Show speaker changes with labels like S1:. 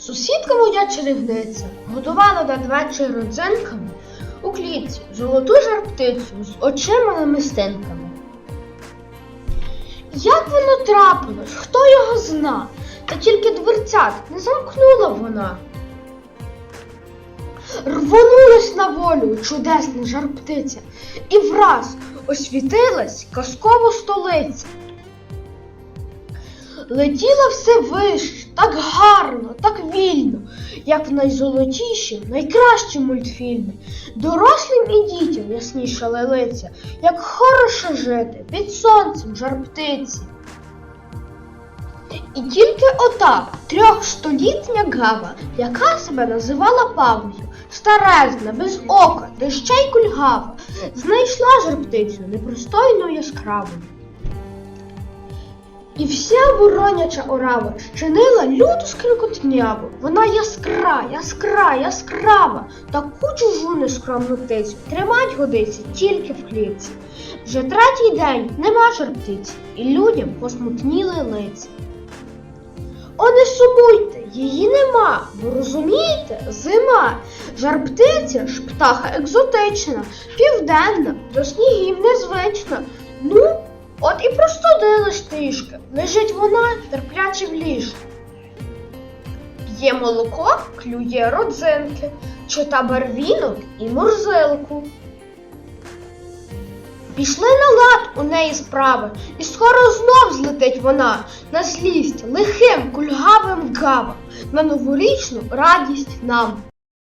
S1: Сусідка моя чарівниця годувала надвечір родзинками у клітці золоту жарптицю з очима намистинками. Як воно трапилось, хто його зна, та тільки дверцят не замкнула вона. Рвонулась на волю чудесна жарптиця, і враз освітилась казкова столиця. Летіла все вище, так гарно, так вільно, як в найзолотіші, найкращі мультфільми. Дорослим і дітям ясніша лилиця, як хороше жити під сонцем жарптиці. І тільки ота трьохстолітня гава, яка себе називала Павлою, старезна, без ока, та ще й кульгава, знайшла жарптицю непристойно яскравою. І вся вороняча орава щинила люту скрикотняву. Вона яскра, яскра, яскрава, таку чужу нескромну птицю тримать годиться тільки в клітці. Вже третій день нема жарптиці, і людям посмутніли лиця. О, не сумуйте, її нема, бо розумієте, зима. Жарптиця ж птаха екзотична, південна, до снігів незвична. Ну, от і простудилась трішки, лежить вона терпляче в ліжку. П'є молоко, клює родзинки, чита барвінок і морзилку. Пішли на лад у неї справи, і скоро знов злетить вона на злість лихим кульгавим гавам, на новорічну радість нам.